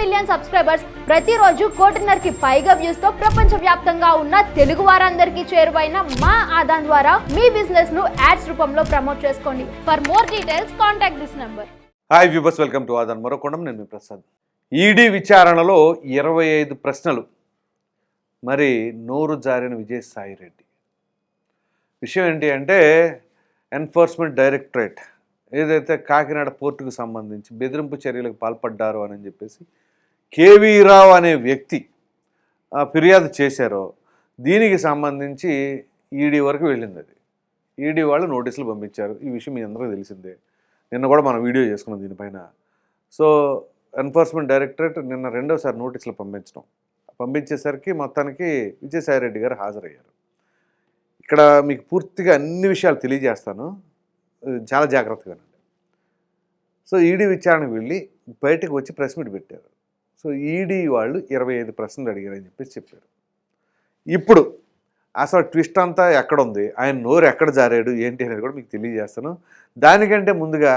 Million subscribers ప్రతిరోజు కోటిన్నరకి పైగా వ్యూస్తో ప్రపంచ వ్యాప్తంగా ఉన్న తెలుగు వారందరికీ చేరువైన మా ఆదాన్ ద్వారా మీ బిజినెస్ను యాడ్స్ రూపంలో ప్రమోట్ చేసుకోండి. For more details contact this number hi viewers welcome to Aadan మరొకొండం నేను మీ ప్రసాద్. ఈడీ విచారణలో ఇరవై ఐదు ప్రశ్నలు. మరి నోరు జారిన విజయసాయి రెడ్డి. విషయం ఏంటి అంటే ఎన్ఫోర్స్మెంట్ డైరెక్టరేట్ ఏదైతే కాకినాడ పోర్టుకు సంబంధించి బెదిరింపు చర్యలకు పాల్పడ్డారు అని చెప్పేసి కేవీ రావు అనే వ్యక్తి ఫిర్యాదు చేశారో దీనికి సంబంధించి ఈడీ వరకు వెళ్ళింది అది ఈడీ వాళ్ళు నోటీసులు పంపించారు. ఈ విషయం మీ అందరికీ తెలిసిందే. నిన్న కూడా మనం వీడియో చేసుకున్నాం దీనిపైన. సో ఎన్ఫోర్స్మెంట్ డైరెక్టరేట్ నిన్న రెండోసారి నోటీసులు పంపించడం. పంపించేసరికి మొత్తానికి విజయసాయి రెడ్డి గారు హాజరయ్యారు. ఇక్కడ మీకు పూర్తిగా అన్ని విషయాలు తెలియజేస్తాను. చాలా జాగ్రత్తగానండి. సో ఈడీ విచారణకు వెళ్ళి బయటకు వచ్చి ప్రెస్ మీట్ పెట్టారు. సో ఈడీ వాళ్ళు ఇరవై ఐదు ప్రశ్నలు అడిగారని చెప్పేసి చెప్పారు. ఇప్పుడు అసలు ట్విస్ట్ అంతా ఎక్కడ ఉంది ఆయన నోరు ఎక్కడ జారాడు? ఏంటి అనేది కూడా మీకు తెలియజేస్తాను. దానికంటే ముందుగా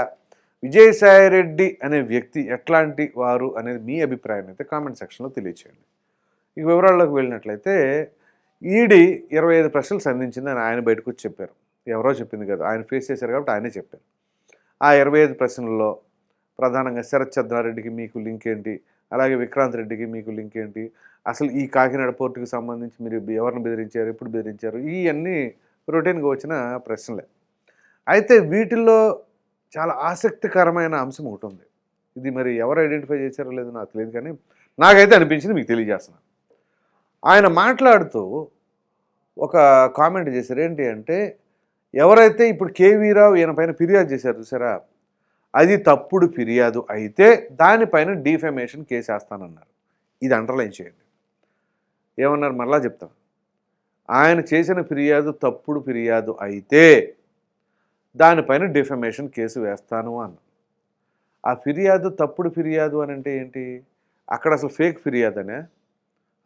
విజయసాయి రెడ్డి అనే వ్యక్తి ఎట్లాంటి వారు అనేది మీ అభిప్రాయం అయితే కామెంట్ సెక్షన్లో తెలియచేయండి. ఈ వివరాల్లోకి వెళ్ళినట్లయితే ఈడీ ఇరవై ఐదు ప్రశ్నలు సంధించిందని ఆయన బయటకు వచ్చి చెప్పారు. ఎవరో చెప్పింది కదా. ఆయన ఫేస్ చేశారు కాబట్టి ఆయనే చెప్పారు. ఆ ఇరవై ఐదు ప్రశ్నల్లో ప్రధానంగా శరత్ చంద్రారెడ్డికి మీకు లింక్ ఏంటి? అలాగే విక్రాంత్ రెడ్డికి మీకు లింక్ ఏంటి? అసలు ఈ కాకినాడ పోర్టుకి సంబంధించి మీరు ఎవరిని బెదిరించారు? ఎప్పుడు బెదిరించారు? ఇవన్నీ రొటీన్గా వచ్చిన ప్రశ్నలే. అయితే వీటిల్లో చాలా ఆసక్తికరమైన అంశం ఒకటి ఉంది. ఇది మరి ఎవరు ఐడెంటిఫై చేశారో లేదో నాకు తెలియదు కానీ నాకైతే అనిపించింది మీకు తెలియజేస్తున్నాను. ఆయన మాట్లాడుతూ ఒక కామెంట్ చేశారు. ఏంటి అంటే ఎవరైతే ఇప్పుడు కేవీ రావు ఈయన పైన ఫిర్యాదు చేశారు చూసారా? అది తప్పుడు ఫిర్యాదు అయితే దానిపైన డిఫెమేషన్ కేసు వేస్తానన్నారు ఇది అండర్లైన్ చేయండి. ఏమన్నారు? మరలా చెప్తాను ఆయన చేసిన ఫిర్యాదు తప్పుడు ఫిర్యాదు అయితే దానిపైన డిఫెమేషన్ కేసు వేస్తాను అన్న. ఆ ఫిర్యాదు తప్పుడు ఫిర్యాదు అని అంటే ఏంటి? అక్కడ అసలు ఫేక్ ఫిర్యాదు అనే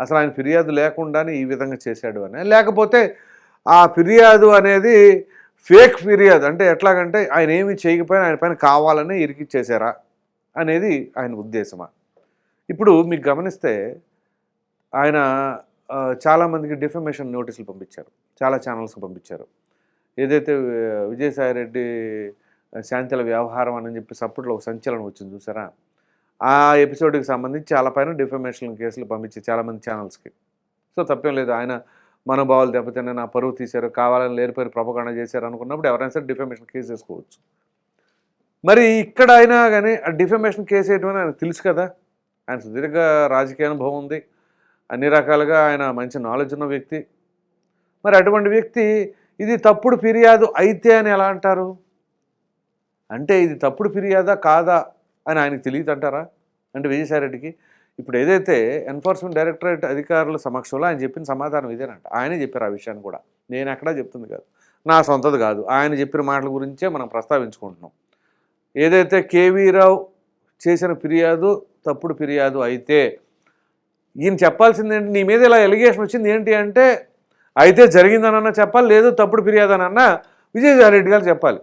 అసలు ఆయన ఫిర్యాదు లేకుండానే ఈ విధంగా చేశాడు అనే? లేకపోతే ఆ ఫిర్యాదు అనేది ఫేక్ ఫిర్యాదు అంటే ఎట్లాగంటే ఆయన ఏమి చేయకపోయినా ఆయన పైన కావాలని ఇరికిచ్చేశారా అనేది ఆయన ఉద్దేశమా? ఇప్పుడు మీకు గమనిస్తే ఆయన చాలామందికి డిఫమేషన్ నోటీసులు పంపించారు. చాలా ఛానల్స్కి పంపించారు. ఏదైతే విజయసాయిరెడ్డి విజయసాయి రెడ్డి శాంతిల వ్యవహారం అని చెప్పి సపోర్ట్లో ఒక సంచలనం వచ్చింది చూసారా? ఆ ఎపిసోడ్కి సంబంధించి చాలా పైన డిఫమేషన్ కేసులు పంపించారు చాలామంది ఛానల్స్కి. సో తప్పేం లేదు. ఆయన మనోభావాలు దెబ్బతిన్న నా పరువు తీశారు కావాలని లేనిపోయి ప్రపకాండ చేశారు అనుకున్నప్పుడు ఎవరైనా సరే డిఫమేషన్ కేసు వేసుకోవచ్చు మరి ఇక్కడ అయినా కానీ ఆ డిఫమేషన్ కేసు వేయటమని అని ఆయనకు తెలుసు కదా? ఆయన సుదీర్ఘ రాజకీయ అనుభవం ఉంది. అన్ని రకాలుగా ఆయన మంచి నాలెడ్జ్ ఉన్న వ్యక్తి. మరి అటువంటి వ్యక్తి ఇది తప్పుడు ఫిర్యాదు అయితే అని ఎలా అంటారు? అంటే ఇది తప్పుడు ఫిర్యాదా కాదా అని ఆయనకు తెలియదు అంటారా అంటే విజయసాయిరెడ్డికి ఇప్పుడు ఏదైతే ఎన్ఫోర్స్మెంట్ డైరెక్టరేట్ అధికారుల సమక్షంలో ఆయన చెప్పిన సమాధానం ఇదేనంట. ఆయనే చెప్పారు ఆ విషయాన్ని కూడా. నేను ఎక్కడా చెప్తుంది కాదు. నా సొంతది కాదు. ఆయన చెప్పిన మాటల గురించే మనం ప్రస్తావించుకుంటున్నాం. ఏదైతే కేవీ రావు చేసిన ఫిర్యాదు తప్పుడు ఫిర్యాదు అయితే ఈయన చెప్పాల్సింది ఏంటి? నీ మీద ఇలా ఎలిగేషన్ వచ్చింది ఏంటి అంటే అయితే జరిగిందనన్నా చెప్పాలి లేదు తప్పుడు ఫిర్యాదు అనన్నా విజయసాయిరెడ్డి గారు చెప్పాలి.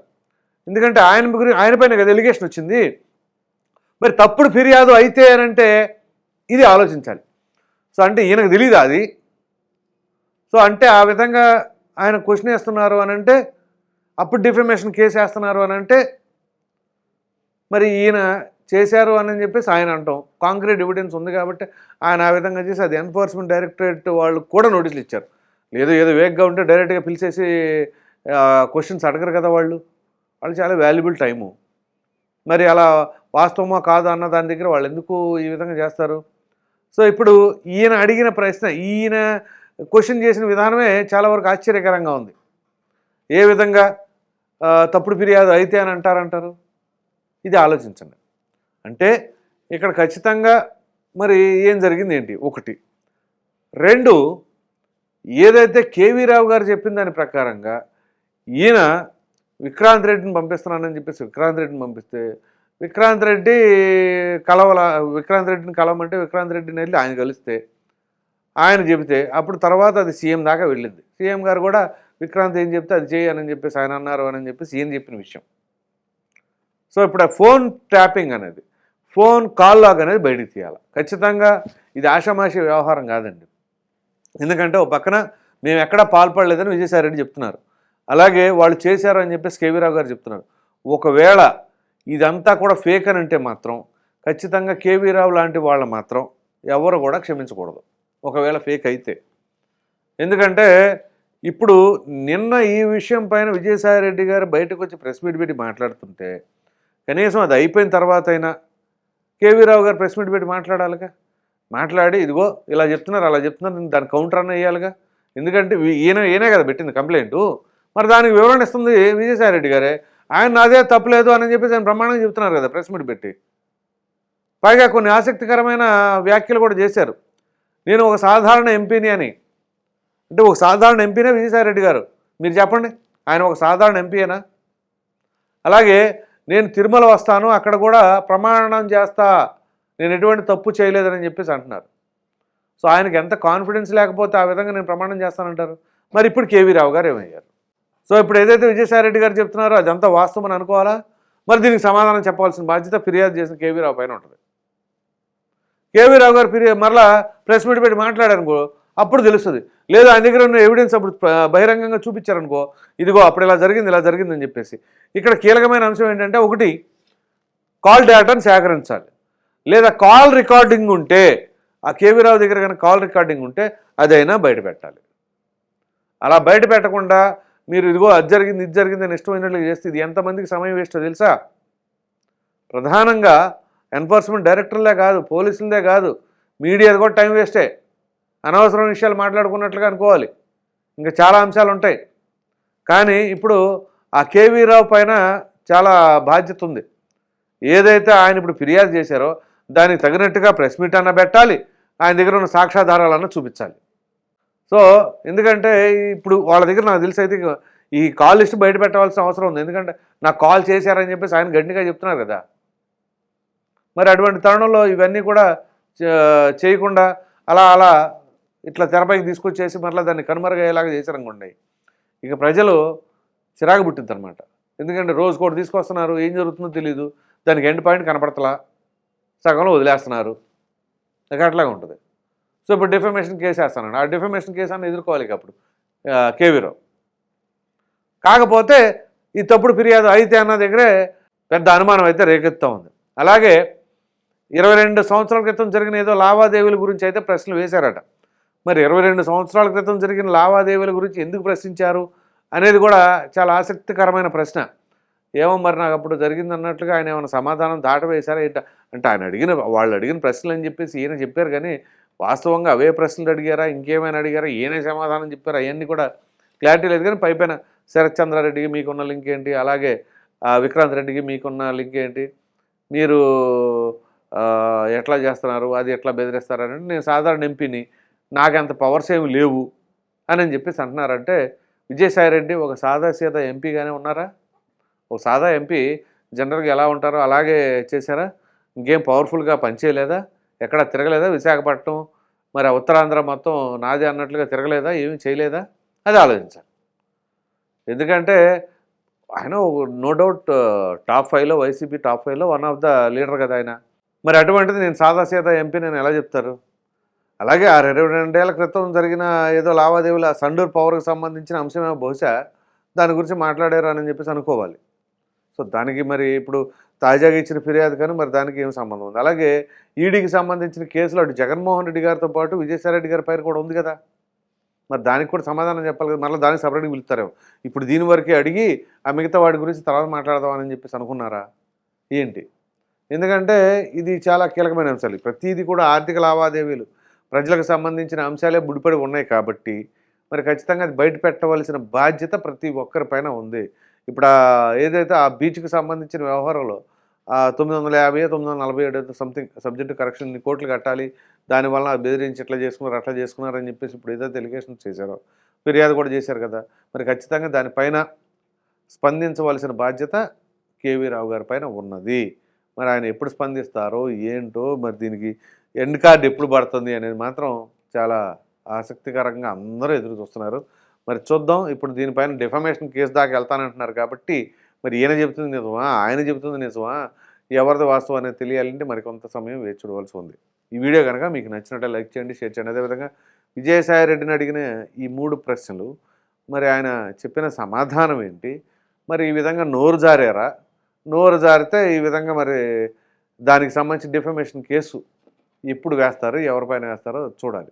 ఎందుకంటే ఆయన గురించి ఆయన పైన కదా ఎలిగేషన్ వచ్చింది. మరి తప్పుడు ఫిర్యాదు అయితే అని అంటే ఇది ఆలోచించాలి. సో అంటే ఈయనకు తెలియదు అది? సో అంటే ఆ విధంగా ఆయన క్వశ్చన్ వేస్తున్నారు అని అంటే అప్పుడు డిఫమేషన్ కేసు వేస్తున్నారు అని అంటే మరి ఈయన చేశారు అని చెప్పేసి ఆయన అంటాం. కాంక్రీట్ ఎవిడెన్స్ ఉంది కాబట్టి ఆయన ఆ విధంగా చేసి అది ఎన్ఫోర్స్మెంట్ డైరెక్టరేట్ వాళ్ళు కూడా నోటీసులు ఇచ్చారు. లేదు ఏదో వేగ్గా ఉంటే డైరెక్ట్గా పిలిచేసి క్వశ్చన్స్ అడగరు కదా వాళ్ళు. వాళ్ళు చాలా వాల్యుబుల్ టైము. మరి అలా వాస్తవమా కాదు అన్న దాని దగ్గర వాళ్ళు ఎందుకు ఈ విధంగా చేస్తారు? సో ఇప్పుడు ఈయన అడిగిన ప్రశ్న ఈయన క్వశ్చన్ చేసిన విధానమే చాలా వరకు ఆశ్చర్యకరంగా ఉంది. ఏ విధంగా తప్పుడు ఫిర్యాదు అయితే అని అంటారంటారు? ఇది ఆలోచించండి. అంటే ఇక్కడ ఖచ్చితంగా మరి ఏం జరిగింది ఏంటి? ఒకటి రెండు ఏదైతే కేవీ రావు గారు చెప్పిన దాని ప్రకారంగా ఈయన విక్రాంత్ రెడ్డిని పంపిస్తున్నానని చెప్పేసి విక్రాంత్ రెడ్డిని పంపిస్తే విక్రాంత్ రెడ్డి కలవల విక్రాంత్ రెడ్డిని కలవమంటే విక్రాంత్ రెడ్డిని వెళ్ళి ఆయన కలిస్తే ఆయన చెబితే అప్పుడు తర్వాత అది సీఎం దాకా వెళ్ళింది. సీఎం గారు కూడా విక్రాంత్ ఏం చెప్తే అది చేయనని చెప్పేసి ఆయన అన్నారు అని చెప్పి సీఎం చెప్పిన విషయం. సో ఇప్పుడు ఆ ఫోన్ ట్యాపింగ్ అనేది ఫోన్ కాల్ లాగ్ అనేది బయటికి తీయాలి. ఖచ్చితంగా ఇది ఆషామాషి వ్యవహారం కాదండి. ఎందుకంటే ఒక పక్కన మేము ఎక్కడా పాల్పడలేదని విజయసాయిరెడ్డి చెప్తున్నారు. అలాగే వాళ్ళు చేశారు అని చెప్పేసి కేవీ రావు గారు చెప్తున్నారు. ఒకవేళ ఇదంతా కూడా ఫేక్ అని అంటే మాత్రం ఖచ్చితంగా కేవీ రావు లాంటి వాళ్ళు మాత్రం ఎవరు కూడా క్షమించకూడదు. ఒకవేళ ఫేక్ అయితే. ఎందుకంటే ఇప్పుడు నిన్న ఈ విషయం పైన విజయసాయిరెడ్డి గారు బయటకు వచ్చి ప్రెస్ మీట్ పెట్టి మాట్లాడుతుంటే కనీసం అది అయిపోయిన తర్వాత అయినా కేవీ రావు గారు ప్రెస్ మీట్ పెట్టి మాట్లాడాలిగా? మాట్లాడి ఇదిగో ఇలా చెప్తున్నారు అలా చెప్తున్నారు దాని కౌంటర్ అన్న వేయాలిగా ఎందుకంటే ఈయన ఈయనే కదా పెట్టింది కంప్లైంట్. మరి దానికి వివరణ ఇస్తుంది విజయసాయిరెడ్డి గారే. ఆయన నాదే తప్పులేదు అని చెప్పేసి ఆయన ప్రమాణం చెప్తున్నారు కదా ప్రెస్ మీట్ పెట్టి. పైగా కొన్ని ఆసక్తికరమైన వ్యాఖ్యలు కూడా చేశారు. నేను ఒక సాధారణ ఎంపీని అని. అంటే ఒక సాధారణ ఎంపీనే విజయసాయిరెడ్డి గారు. మీరు చెప్పండి ఆయన ఒక సాధారణ ఎంపీయేనా? అలాగే నేను తిరుమల వస్తాను అక్కడ కూడా ప్రమాణం చేస్తా నేను ఎటువంటి తప్పు చేయలేదని చెప్పేసి అంటున్నారు. సో ఆయనకి ఎంత కాన్ఫిడెన్స్ లేకపోతే ఆ విధంగా నేను ప్రమాణం చేస్తానంటారు? మరి ఇప్పుడు కేవీ రావు గారు ఏమయ్యారు? సో ఇప్పుడు ఏదైతే విజయసాయిరెడ్డి గారు చెప్తున్నారో అదంతా వాస్తవం అని అనుకోవాలా? మరి దీనికి సమాధానం చెప్పాల్సిన బాధ్యత ఫిర్యాదు చేసిన కేవీ రావు పైన ఉంటుంది. కేవీ రావు గారు ఫిర్యాదు మరలా ప్రెస్ మీట్ పెట్టి మాట్లాడారనుకో అప్పుడు తెలుస్తుంది. లేదా ఆయన దగ్గర ఉన్న ఎవిడెన్స్ అప్పుడు బహిరంగంగా చూపించారనుకో ఇదిగో అప్పుడు ఇలా జరిగింది ఇలా జరిగిందని చెప్పేసి. ఇక్కడ కీలకమైన అంశం ఏంటంటే ఒకటి కాల్ డేటాను సేకరించాలి. లేదా కాల్ రికార్డింగ్ ఉంటే ఆ కేవీ రావు దగ్గర కనుక కాల్ రికార్డింగ్ ఉంటే అదైనా బయట పెట్టాలి. అలా బయట పెట్టకుండా మీరు ఇదిగో అది జరిగింది ఇది జరిగింది అని ఇష్టమైనట్లుగా చేస్తే ఇది ఎంతమందికి సమయం వేస్టో తెలుసా? ప్రధానంగా ఎన్ఫోర్స్మెంట్ డైరెక్టర్లే కాదు పోలీసులదే కాదు మీడియాది కూడా టైం వేస్టే. అనవసరం విషయాలు మాట్లాడుకున్నట్లుగా అనుకోవాలి. ఇంకా చాలా అంశాలు ఉంటాయి. కానీ ఇప్పుడు ఆ కేవీ రావు పైన చాలా బాధ్యత ఉంది. ఏదైతే ఆయన ఇప్పుడు ఫిర్యాదు చేశారో దానికి తగినట్టుగా ప్రెస్ మీట్ అన్న పెట్టాలి ఆయన దగ్గర ఉన్న సాక్ష్యాధారాలన్నా చూపించాలి. సో ఎందుకంటే ఇప్పుడు వాళ్ళ దగ్గర నాకు తెలిసి అయితే ఈ కాల్ లిస్ట్ బయట పెట్టవలసిన అవసరం ఉంది. ఎందుకంటే నాకు కాల్ చేశారని చెప్పేసి ఆయన గట్టిగా చెప్తున్నారు కదా. మరి అటువంటి తరుణంలో ఇవన్నీ కూడా చే- చేయకుండా అలా అలా ఇట్లా తెరపైకి తీసుకొచ్చేసి మరలా దాన్ని కనుమరుగయ్యేలాగా చేశారనుకోండి ఇక ప్రజలు చిరాకు పుట్టిందనమాట ఎందుకంటే రోజు కూడా తీసుకొస్తున్నారు ఏం జరుగుతుందో తెలియదు దానికి ఎండ్ పాయింట్ కనపడతలా సగంలో వదిలేస్తున్నారు. ఇక అట్లాగే ఉంటుంది. సో ఇప్పుడు డిఫమేషన్ కేసు వేస్తానండి ఆ డిఫమేషన్ కేసు అని ఎదుర్కోవాలి ఇక అప్పుడు. కేవీరావు కాకపోతే ఈ తప్పుడు ఫిర్యాదు అయితే అన్న దగ్గరే పెద్ద అనుమానం అయితే రేకెత్తా ఉంది. అలాగే ఇరవై రెండు సంవత్సరాల క్రితం జరిగిన ఏదో లావాదేవీల గురించి అయితే ప్రశ్నలు వేశారట. మరి ఇరవై రెండు సంవత్సరాల క్రితం జరిగిన లావాదేవీల గురించి ఎందుకు ప్రశ్నించారు అనేది కూడా చాలా ఆసక్తికరమైన ప్రశ్న. ఏమో మరి నాకు అప్పుడు జరిగింది అన్నట్లుగా ఆయన ఏమైనా సమాధానం దాటవేశారా ఏంట? అంటే ఆయన అడిగిన వాళ్ళు అడిగిన ప్రశ్నలు అని చెప్పేసి ఈయన చెప్పారు కానీ వాస్తవంగా అవే ప్రశ్నలు అడిగారా ఇంకేమైనా అడిగారా ఏనే సమాధానం చెప్పారా అవన్నీ కూడా క్లారిటీ లేదు. కానీ పైపైన శరత్ చంద్రారెడ్డికి మీకున్న లింక్ ఏంటి? అలాగే విక్రాంత్ రెడ్డికి మీకున్న లింక్ ఏంటి? మీరు ఎట్లా చేస్తున్నారు అది ఎట్లా బెదిరిస్తారని నేను సాధారణ ఎంపీని నాకు పవర్స్ ఏమి లేవు అని అని చెప్పేసి అంటున్నారంటే విజయసాయిరెడ్డి ఒక సాదా సీదా ఎంపీగానే ఉన్నారా? ఒక సాదా ఎంపీ జనరల్గా ఎలా ఉంటారో అలాగే చేశారా? ఇంకేం పవర్ఫుల్గా పనిచేయలేదా? ఎక్కడ తిరగలేదా విశాఖపట్నం? మరి ఆ ఉత్తరాంధ్ర మొత్తం నాది అన్నట్లుగా తిరగలేదా? ఏమీ చేయలేదా? అది ఆలోచించాలి. ఎందుకంటే ఆయన నో డౌట్ టాప్ ఫైవ్లో వైసీపీ టాప్ ఫైవ్లో వన్ ఆఫ్ ద లీడర్ కదా ఆయన. మరి అటువంటిది నేను సాదాసీదా ఎంపీ నేను ఎలా చెప్తారు? అలాగే ఆ ఇరవై రెండేళ్ళ క్రితం జరిగిన ఏదో లావాదేవీల సండూర్ పవర్కి సంబంధించిన అంశమే బహుశా దాని గురించి మాట్లాడారు అని చెప్పేసి అనుకోవాలి. సో దానికి మరి ఇప్పుడు తాజాగా ఇచ్చిన ఫిర్యాదు కానీ మరి దానికి ఏం సంబంధం ఉంది? అలాగే ఈడీకి సంబంధించిన కేసులు అటు జగన్మోహన్ రెడ్డి గారితో పాటు విజయసాయిరెడ్డి గారి పైన కూడా ఉంది కదా? మరి దానికి కూడా సమాధానం చెప్పాలి కదా? మళ్ళీ దానికి సపరేట్గా పిలుస్తారేమో. ఇప్పుడు దీని వరకే అడిగి ఆ మిగతా వాడి గురించి తర్వాత మాట్లాడదామని చెప్పేసి అనుకున్నారా? ఏంటి? ఎందుకంటే ఇది చాలా కీలకమైన అంశాలు. ప్రతిదీ కూడా ఆర్థిక లావాదేవీలు. ప్రజలకు సంబంధించిన అంశాలే ముడిపడి ఉన్నాయి కాబట్టి మరి ఖచ్చితంగా అది బయట పెట్టవలసిన బాధ్యత ప్రతి ఒక్కరిపైన ఉంది. ఇప్పుడు ఏదైతే ఆ బీచ్కి సంబంధించిన వ్యవహారంలో తొమ్మిది వందల యాభై తొమ్మిది వందల నలభై ఏడు సంథింగ్ సబ్జెక్టు కరెక్షన్ ఇన్ని కోట్లు కట్టాలి దానివల్ల బెదిరించి ఇట్లా చేసుకున్నారు అట్లా చేసుకున్నారు అని చెప్పేసి ఇప్పుడు ఏదైతే ఎలిగేషన్ చేశారో ఫిర్యాదు కూడా చేశారు కదా. మరి ఖచ్చితంగా దానిపైన స్పందించవలసిన బాధ్యత కేవీ రావు గారి పైన ఉన్నది. మరి ఆయన ఎప్పుడు స్పందిస్తారో ఏంటో మరి దీనికి ఎండ్ కార్డ్ ఎప్పుడు పడుతుంది అనేది మాత్రం చాలా ఆసక్తికరంగా అందరూ ఎదురు చూస్తున్నారు. మరి చూద్దాం. ఇప్పుడు దీనిపైన డిఫమేషన్ కేసు దాకా వెళ్తానంటున్నారు కాబట్టి మరి ఈయన చెబుతుంది నిజమా? ఆయన చెబుతుంది నిజమా? ఎవరిది వాస్తవం అనేది తెలియాలంటే మరి కొంత సమయం వేచి చూడవలసి ఉంది. ఈ వీడియో కనుక మీకు నచ్చినట్టు లైక్ చేయండి షేర్ చేయండి. అదేవిధంగా విజయసాయి రెడ్డిని అడిగిన ఈ మూడు ప్రశ్నలు మరి ఆయన చెప్పిన సమాధానం ఏంటి? మరి ఈ విధంగా నోరు జారారా? నోరు జారితే ఈ విధంగా మరి దానికి సంబంధించి డిఫమేషన్ కేసు ఎప్పుడు వేస్తారు ఎవరిపైన వేస్తారో చూడాలి.